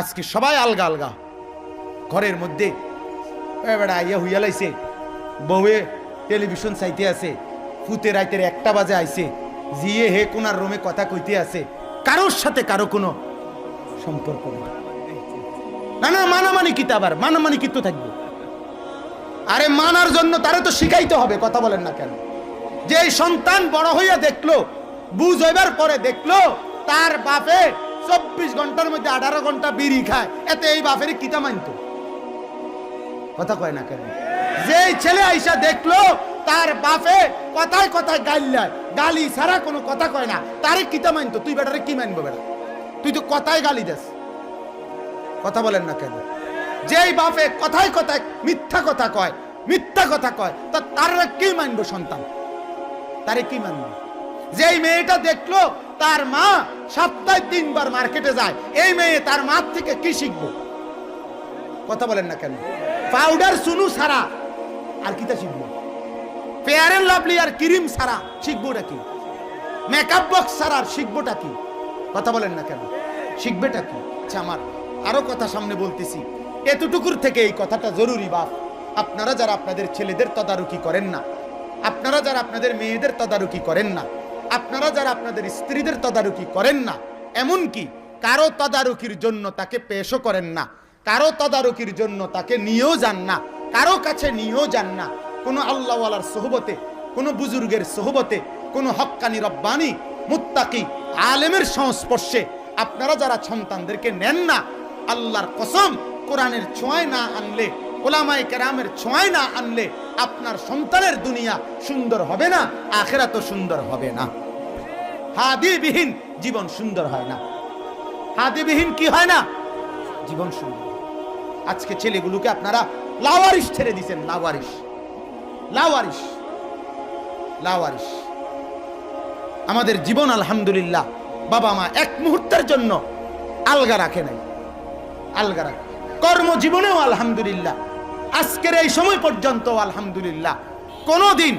আজকে সবাই আলগা আলগা। ঘরের মধ্যে এবার আইয়া হইয়া লাইছে। বউয়ে টেলিভিশন চাইতে আছে, ফুতে রাইতের একটা বাজে আইছে। জিয়ে হে কোনার রুমে কথা কইতে আছে। কারোর সাথে কারও কোনো সম্পর্ক নেই। না না মানামানি কিতা আবার, মানামানি কিতো থাকবে। আরে মানার জন্য তারে তো শিখাইতে হবে, কথা বলেন না কেন? যে সন্তান বড় হইয়া দেখল, বুঝ হইবার পরে দেখল, তার বাপে চব্বিশ ঘণ্টার মধ্যে আঠারো ঘণ্টা বিড়ি খায়। এতে এই বাপের কিতা মানতো? কথা কয় না কেন? যেই ছেলে আইসা দেখল, তার বাপে কথায় কথায় গাইলায় গালি ছাড়া কোনো কথা কয় না। তারে কিতা মানতো? তুই বেটারে কি মানবো বেটা? তুই তো কথায় গালি দেস। কথা বলেন না কেন? যেই বাপে কথায় কথায় মিথ্যা কথা কয়, মিথ্যা কথা কয়, তা তারা কি মানবো সন্তান? তারে কি মানবো? যেই মেয়েটা দেখল, তার মা সপ্তাহে তিনবার মার্কেটে যায়। এই মেয়ে তার মা থেকে কি শিখব? কথা বলেন না কেন? পাউডার সুনু সারা আর কিতা শিখব? এন্ড লাভলি আর ক্রিম সারা শিখবোটা কি? মেকআপ বক্স সারা আর শিখবোটা কি? কথা বলেন না কেন? শিখবেটা কি? আচ্ছা আমার আরও কথা সামনে বলতেছি। এতটুকুর থেকে এই কথাটা জরুরি, বাপ। আপনারা যারা আপনাদের ছেলেদের তদারকি করেন না, আপনারা যারা আপনাদের মেয়েদের তদারকি করেন না আপনারা যারা আপনাদের স্ত্রীদের তদারকি করেন না এমন কি কারও তদারকির জন্য তাকে পেশও করেন না, কারও তদারকির জন্য তাকে নিয়েও যান না, কারও কাছে নিয়েও যান না, কোনো আল্লাহওয়ালার সোহবতে, কোনো বুজুর্গের সোহবতে, কোনো হক্কানি রব্বানি, মুত্তাকি আলেমের সংস্পর্শে আপনারা যারা সন্তানদেরকে নেন না, আল্লাহর কসম, কোরআনের ছোঁয়ায় না আনলে ওলামাই কেরামের ছোঁয়ায় না আনলে আপনার সন্তানের দুনিয়া সুন্দর হবে না আখেরা তো সুন্দর হবে না। হাদিবিহীন জীবন সুন্দর হয় না। হাদিবিহীন কি হয় না? জীবন সুন্দর। আজকে ছেলেগুলোকে আপনারা লাওয়ারিশ ছেড়ে দিচ্ছেন লাওয়ারিশ। লাওয়ারিশ। লাওয়ারিশ। আমাদের জীবন আলহামদুলিল্লাহ, বাবা মা এক মুহূর্তের জন্য আলগা রাখে নাই। আলগা রাখে। কর্মজীবনেও আলহামদুলিল্লাহ। আজকের এই সময় পর্যন্ত আলহামদুলিল্লাহ। কোনোদিন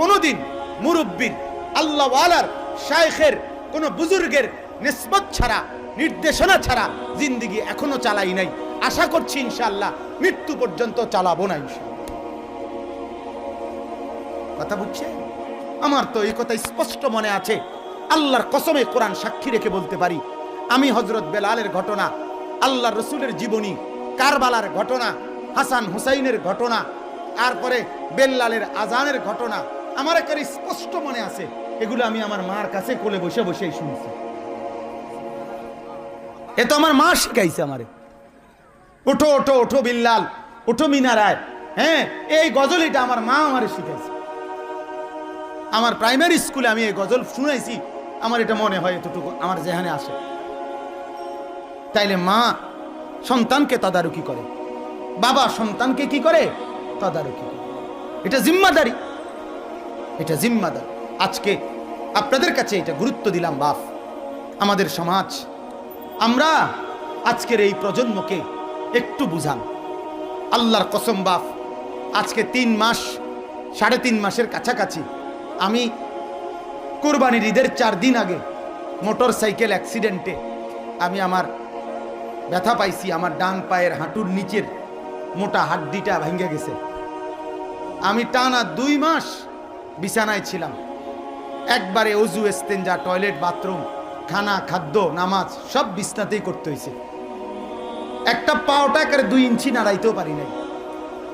কোনোদিন মুরব্বীর, আল্লাহ আলার শায়েখের কোন বুজুর্গের নিসবত ছাড়া, নির্দেশনা ছাড়া জিন্দিগি এখনও চালাই নাই। আশা করছি ইনশাআল্লাহ মৃত্যু পর্যন্ত চালাবো না কথা বুঝছে আমার তো এই কথা স্পষ্ট মনে আছে। আল্লাহর কসমে কোরআন সাক্ষী রেখে বলতে পারি, আমি হজরত বেলালের ঘটনা আল্লাহ রসুলের জীবনী, কারবালার ঘটনা হাসান হুসাইনের ঘটনা, তারপরে বেল্লালের আজানের ঘটনা, আমার একেবারে স্পষ্ট মনে আছে। এগুলো আমি আমার মার কাছে কোলে বসে বসেই শুনছি। এ তো আমার মা শিখাইছে আমারে। ওঠো ওঠো ওঠো বিল্লাল ওঠো মিনারায়। হ্যাঁ এই গজলিটা আমার মা আমারে শিখাইছে। আমার প্রাইমারি স্কুলে আমি এই গজল শুনাইছি, আমার এটা মনে হয় এতটুকু আমার যেখানে আসে। তাইলে মা সন্তানকে তদারকি করে। বাবা সন্তানকে কি করে? তদারকি এটা জিম্মাদারি। এটা জিম্মাদারি। আজকে আপনাদের কাছে এটা গুরুত্ব দিলাম, বাপ। আমাদের সমাজ, আমরা আজকের এই প্রজন্মকে একটু বুঝান। আল্লাহর কসম, বাপ, আজকে তিন মাস, সাড়ে তিন মাসের কাছাকাছি আমি কোরবানির ঈদের চার দিন আগে মোটর সাইকেল অ্যাক্সিডেন্টে আমি আমার ব্যথা পাইছি, আমার ডান পায়ের হাঁটুর নিচের মোটা হাড্ডিটা ভেঙে গেছে। আমি টানা দুই মাস বিছানায় ছিলাম। একবারে অজু, এস্তেঞ্জা, টয়লেট, বাথরুম, খানা, খাদ্য, নামাজ, সব বিছনাতেই করতে হয়েছে। একটা পাওটা করে দুই ইঞ্চি নাড়াইতেও পারি নাই।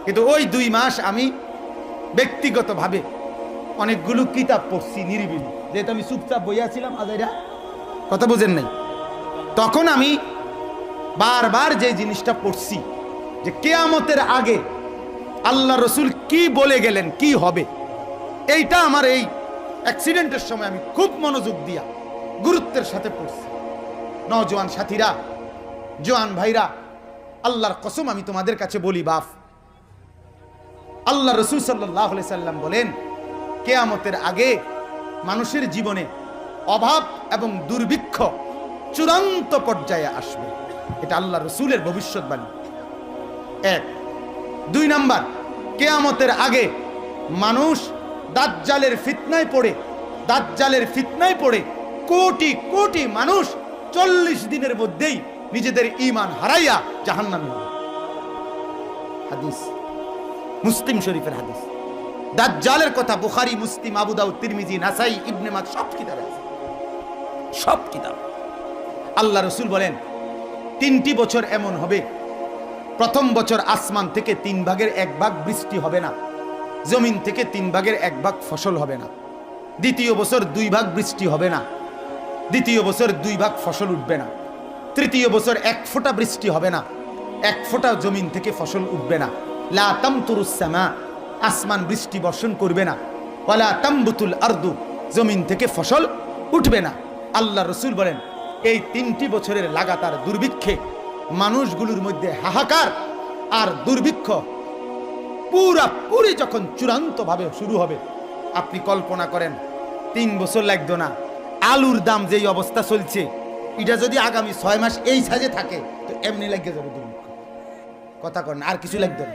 কিন্তু ওই দুই মাস আমি ব্যক্তিগতভাবে অনেকগুলো কিতাব পড়ছি নিরিবিলি। যেহেতু আমি চুপচাপ বইয়াছিলাম আজাইরা, কথা বুঝেন নাই। তখন আমি বারবার যে জিনিসটা পড়ছি যে কেয়ামতের আগে আল্লাহ রসুল কি বলে গেলেন, কি হবে? এইটা আমার এই অ্যাক্সিডেন্টের সময় আমি খুব মনোযোগ দিয়া গুরুত্বের সাথে পড়ছি। নজওয়ান সাথীরা, জোয়ান ভাইরা, আল্লাহর কসম আমি তোমাদের কাছে বলি বাফ আল্লাহ রসুল সাল্লাহ সাল্লাম বলেন, কেয়ামতের আগে মানুষের জীবনে অভাব এবং দুর্ভিক্ষ চূড়ান্ত পর্যায়ে আসবে। এটা আল্লাহ রসুলের ভবিষ্যৎবাণী। এক। দুই নাম্বার, কেয়ামতের আগে মানুষ দাজ্জালের ফিতনায় পড়ে, দাজ্জালের ফিতনায় পড়ে কোটি কোটি মানুষ চল্লিশ দিনের মধ্যেই নিজেদের ইমান হারাইয়া জাহান্নামী হাদিস, মুসলিম শরীফের হাদিস। দাজ্জালের কথা বুখারি, মুসলিম আবুদাউ তিরমিজি, নাসাই, ইবনে মাদ সব কিতাব আছে। সব কিতাব। আল্লাহ রসুল বলেন, তিনটি বছর এমন হবে প্রথম বছর আসমান থেকে তিন ভাগের এক ভাগ বৃষ্টি হবে না। জমিন থেকে তিন ভাগের এক ভাগ ফসল হবে না। দ্বিতীয় বছর দুই ভাগ বৃষ্টি হবে না। দ্বিতীয় বছর দুই ভাগ ফসল উঠবে না। তৃতীয় বছর এক ফোঁটা বৃষ্টি হবে না। এক ফোঁটা জমিন থেকে ফসল উঠবে না। লা তামতুরুসামা আসমান বৃষ্টি বর্ষণ করবে না। ওয়ালা তাম্বুতুল আর্দু, জমিন থেকে ফসল উঠবে না। আল্লাহ রসুল বলেন, এই তিনটি বছরের লাগাতার দুর্ভিক্ষে মানুষগুলোর মধ্যে হাহাকার আর দুর্ভিক্ষ পুরা পুরি যখন চূড়ান্তভাবে শুরু হবে, আপনি কল্পনা করেন, তিন বছর লাগতো না, আলুর দাম যেই অবস্থা চলছে, এটা যদি আগামী ছয় মাস এই সাজে থাকে, তো এমনি লাগিয়ে যাবে দুর্ভিক্ষ। কথা করেন আর কিছু লাগতো না।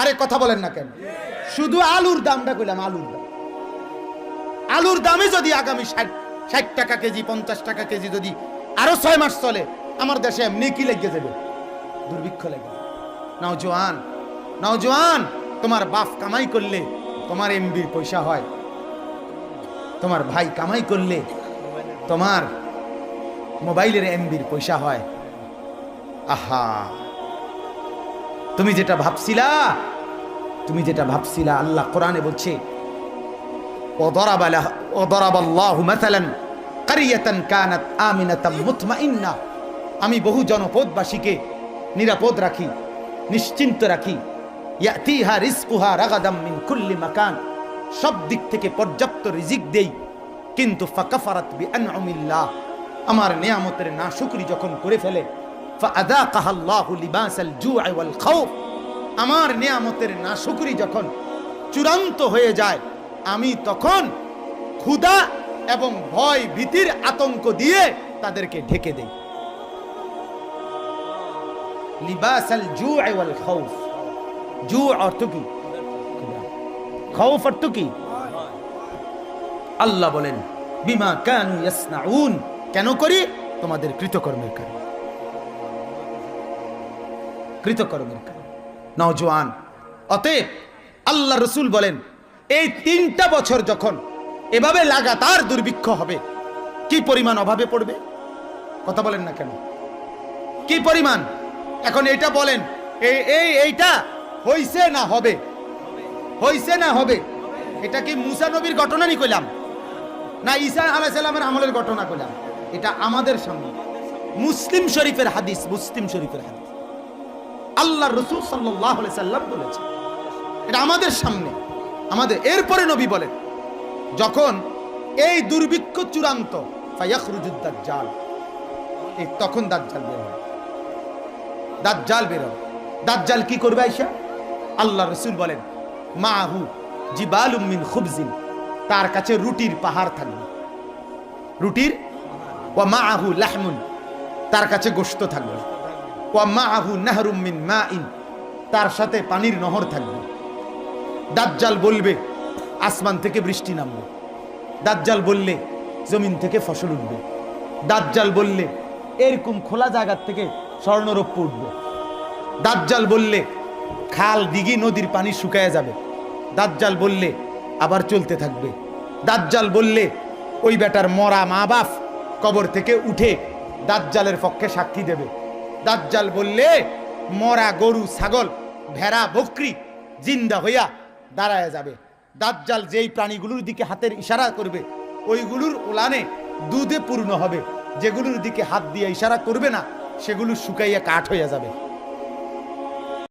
আরে কথা বলেন না কেন? শুধু আলুর দামটা কইলাম, আলুর দাম। আলুর দামে যদি আগামী ষাট ষাট টাকা কেজি, পঞ্চাশ টাকা কেজি যদি আরও ছয় মাস চলে আমার দেশে এমনি কি লেগে যাবে দুর্ভিক্ষ লেগে নাও জোয়ান নাও জোয়ান তোমার বাপ কামাই করলে তোমার এমবির পয়সা হয় তোমার ভাই কামাই করলে তোমার মোবাইলের এমবির পয়সা হয় আহা তুমি যেটা ভাবছিলা তুমি যেটা ভাবছিলা আল্লাহ কোরআনে বলছে وضرب له وضرب الله مثلا قرية كانت آمنة مطمئنة আমি বহু জনপদবাসীকে নিরাপদ রাখি, নিশ্চিন্ত রাখি। ইয়াতিহা রিজকুহা রাগাদাম মিন মাকান। সব দিক থেকে পর্যাপ্ত রিজিক দেই, কিন্তু ফাকাফারাত বিআনউমিল্লাহ আমার নিয়ামতের নাশুকরি যখন করে ফেলে আল্লাহু লিবাসাল আমার নিয়ামতের নাশুকরি যখন চূড়ান্ত হয়ে যায়, আমি তখন ক্ষুধা এবং ভয় ভীতির আতঙ্ক দিয়ে তাদেরকে ঢেকে দেই। লিবাসাল জু'i ওয়াল খাউফ জু অর্থ কি খাউফ অর্থ কি আল্লাহ বলেন, বিমা কানু ইয়াসনাউন। কেন করি? তোমাদের কৃতকর্মের কারণে। কৃতকর্মের কারণে। নওজোয়ান অতএব আল্লাহ রসুল বলেন, এই তিনটা বছর যখন এভাবে লাগাতার দুর্ভিক্ষ হবে, কি পরিমাণ অভাবে পড়বে? কথা বলেন না কেন? কি পরিমাণ? এখন এটা বলেন, এই এই, এইটা হইছে না হবে? হইছে না হবে? এটা কি মুসা নবীর ঘটনা নি কইলাম? না ঈসা আলাইসাল্লামের আমলের ঘটনা কইলাম? এটা আমাদের সামনে। মুসলিম শরীফের হাদিস, মুসলিম শরীফের হাদিস। আল্লাহ রসুল সাল্লাহ সাল্লাম বলেছে এটা আমাদের সামনে। আমাদের, এরপরে নবী বলেন, যখন এই দুর্ভিক্ষ চূড়ান্ত জাল এই তখন দাজ্জাল বের হবে দাজ্জাল বের হবে দাজ্জাল কি করবে আইসা? আল্লাহ রসুল বলেন, মাহু জিবাল উম্মিন খুবজিন। তার কাছে রুটির পাহাড় থাকবে। রুটির? ও মা আহু লাহমুন। তার কাছে গোস্ত থাকবে। ও মা আহু নাহরুমিন মা ইন তার সাথে পানির নহর থাকবে। দাজ্জাল বলবে, আসমান থেকে বৃষ্টি নামবে। দাজ্জাল বললে, জমিন থেকে ফসল উঠবে। দাজ্জাল বললে, এরকম খোলা জায়গার থেকে স্বর্ণরৌপ্য উঠবে দাজ্জাল বললে, খাল দিঘি নদীর পানি শুকায় যাবে। দাজ্জাল বললে, আবার চলতে থাকবে। দাজ্জাল বললে, ওই বেটার মরা মা বাপ কবর থেকে উঠে দাজ্জালের পক্ষে সাক্ষী দেবে। দাজ্জাল বললে, মরা গরু, ছাগল, ভেড়া, বকরি জিন্দা হইয়া দাঁড়ায় যাবে। দাজ্জাল যেই প্রাণীগুলোর দিকে হাতের ইশারা করবে, ওইগুলোর উলানে দুধে পূর্ণ হবে। যেগুলোর দিকে হাত দিয়ে ইশারা করবে না সেগুলো শুকাইয়া কাঠ হইয়া যাবে।